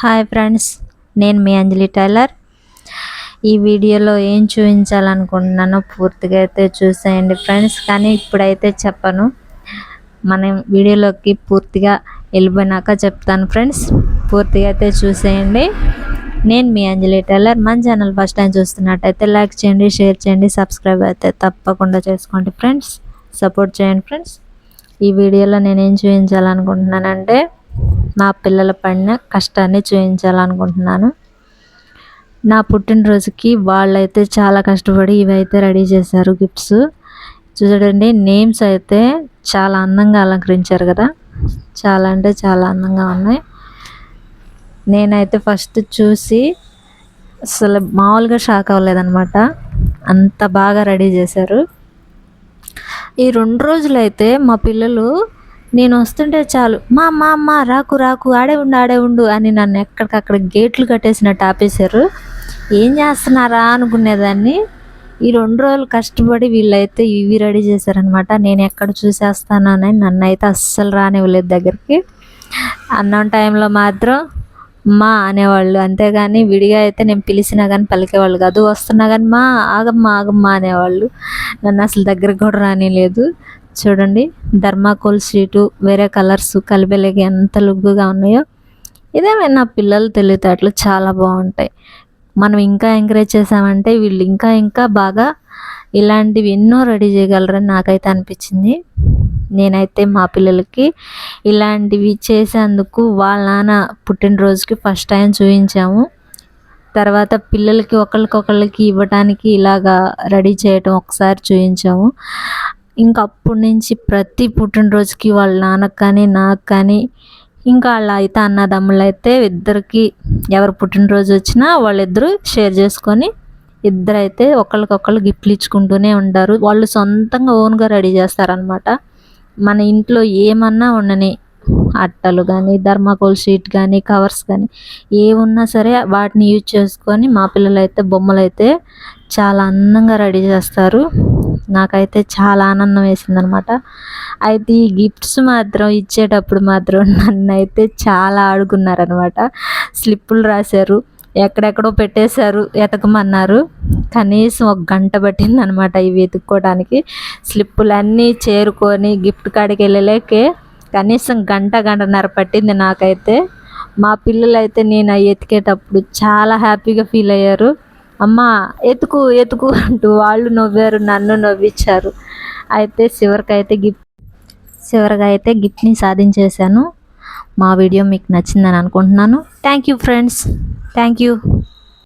Hi friends నేను మీ Anjali tailor. ఈ వీడియోలో ఏం చూపించాలనుకుంటున్నానో పూర్తిగా అయితే చూసేయండి ఫ్రెండ్స్ కానీ ఇప్పుడైతే చెప్పను. మనం వీడియోలోకి పూర్తిగా వెళ్ళిపోయినాక చెప్తాను ఫ్రెండ్స్ పూర్తిగా అయితే చూసేయండి. నేను మీ అంజలి టైలర్. మన ఛానల్ ఫస్ట్ టైం చూస్తున్నట్టయితే లైక్ చేయండి షేర్ చేయండి సబ్స్క్రైబ్ అయితే తప్పకుండా చేసుకోండి ఫ్రెండ్స్ సపోర్ట్ చేయండి ఫ్రెండ్స్. ఈ వీడియోలో నేను ఏం చూపించాలనుకుంటున్నానంటే మా పిల్లల పడిన కష్టాన్ని చూపించాలనుకుంటున్నాను. నా పుట్టినరోజుకి వాళ్ళైతే చాలా కష్టపడి ఇవైతే రెడీ చేశారు గిఫ్ట్స్. చూడండి నేమ్స్ అయితే చాలా అందంగా అలంకరించారు కదా. చాలా అంటే చాలా అందంగా ఉన్నాయి. నేనైతే ఫస్ట్ చూసి అసలు మామూలుగా షాక్ అవ్వలేదన్నమాట. అంత బాగా రెడీ చేశారు. ఈ రెండు రోజులైతే మా పిల్లలు నేను వస్తుంటే చాలు మా అమ్మ అమ్మ రాకు రాకు ఆడే ఉండు ఆడే ఉండు అని నన్ను ఎక్కడికక్కడ గేట్లు కట్టేసినట్టు ఆపేశారు. ఏం చేస్తున్నారా అనుకునేదాన్ని. ఈ రెండు రోజులు కష్టపడి వీళ్ళైతే ఇవి రెడీ చేశారనమాట నేను ఎక్కడ చూసేస్తానని నన్ను అయితే అస్సలు రానివ్వలేదు దగ్గరికి. అన్నం టైంలో మాత్రం మా అనేవాళ్ళు అంతేగాని విడిగా అయితే నేను పిలిచినా కానీ పలికేవాళ్ళు కాదు వస్తున్నా కానీ మా ఆగమ్మా ఆగమ్మా అనేవాళ్ళు. నన్ను అసలు దగ్గరికి కూడా రానిలేదు. చూడండి. ధర్మాకోల్ షీటు వేరే కలర్స్ కలిపేలేకి ఎంత లుగ్గుగా ఉన్నాయో. ఇదేమైనా నా పిల్లలు తెలివితేటలు చాలా బాగుంటాయి. మనం ఇంకా ఎంకరేజ్ చేసామంటే వీళ్ళు ఇంకా ఇంకా బాగా ఇలాంటివి ఎన్నో రెడీ చేయగలరని నాకైతే అనిపించింది. నేనైతే మా పిల్లలకి ఇలాంటివి చేసేందుకు వాళ్ళ నాన్న పుట్టినరోజుకి ఫస్ట్ టైం చూపించాము. తర్వాత పిల్లలకి ఒకరికొకళ్ళకి ఇవ్వడానికి ఇలాగా రెడీ చేయటం ఒకసారి చూపించాము. ఇంకా అప్పటి నుంచి ప్రతి పుట్టినరోజుకి వాళ్ళ నాన్నకు కానీ నాకు కానీ ఇంకా వాళ్ళ అయితే అన్నదమ్ములు అయితే ఇద్దరికి ఎవరు పుట్టినరోజు వచ్చినా వాళ్ళిద్దరూ షేర్ చేసుకొని ఇద్దరైతే ఒకరికొకరు గిఫ్ట్లు ఇచ్చుకుంటూనే ఉంటారు. వాళ్ళు సొంతంగా ఓన్గా రెడీ చేస్తారనమాట మన ఇంట్లో ఏమన్నా ఉండని అట్టలు కానీ ధర్మాకోల్ షీట్ కానీ కవర్స్ కానీ ఏమున్నా సరే వాటిని యూజ్ చేసుకొని మా పిల్లలు అయితే బొమ్మలు అయితే చాలా అందంగా రెడీ చేస్తారు. నాకైతే చాలా ఆనందం వేసింది అనమాట అయితే ఈ గిఫ్ట్స్ మాత్రం ఇచ్చేటప్పుడు మాత్రం నన్ను అయితే చాలా ఆడుకున్నారనమాట. స్లిప్పులు రాశారు ఎక్కడెక్కడో పెట్టేశారు ఎతకమన్నారు. కనీసం ఒక గంట పట్టింది అనమాట ఇవి వెతుక్కోవడానికి స్లిప్పులన్నీ చేరుకొని గిఫ్ట్ కాడికి వెళ్ళలేకే కనీసం గంట గంటన్నర పట్టింది నాకైతే. మా పిల్లలైతే నేను అవి ఎతికేటప్పుడు చాలా హ్యాపీగా ఫీల్ అయ్యారు. అమ్మ ఎతుకు ఎతుకు అంటూ వాళ్ళు నవ్వారు నన్ను నవ్వించారు అయితే చివరికి అయితే గిఫ్ట్ చివరిగా అయితే గిఫ్ట్ని సాధించేశాను. మా వీడియో మీకు నచ్చిందని అనుకుంటున్నాను. Thank you friends thank you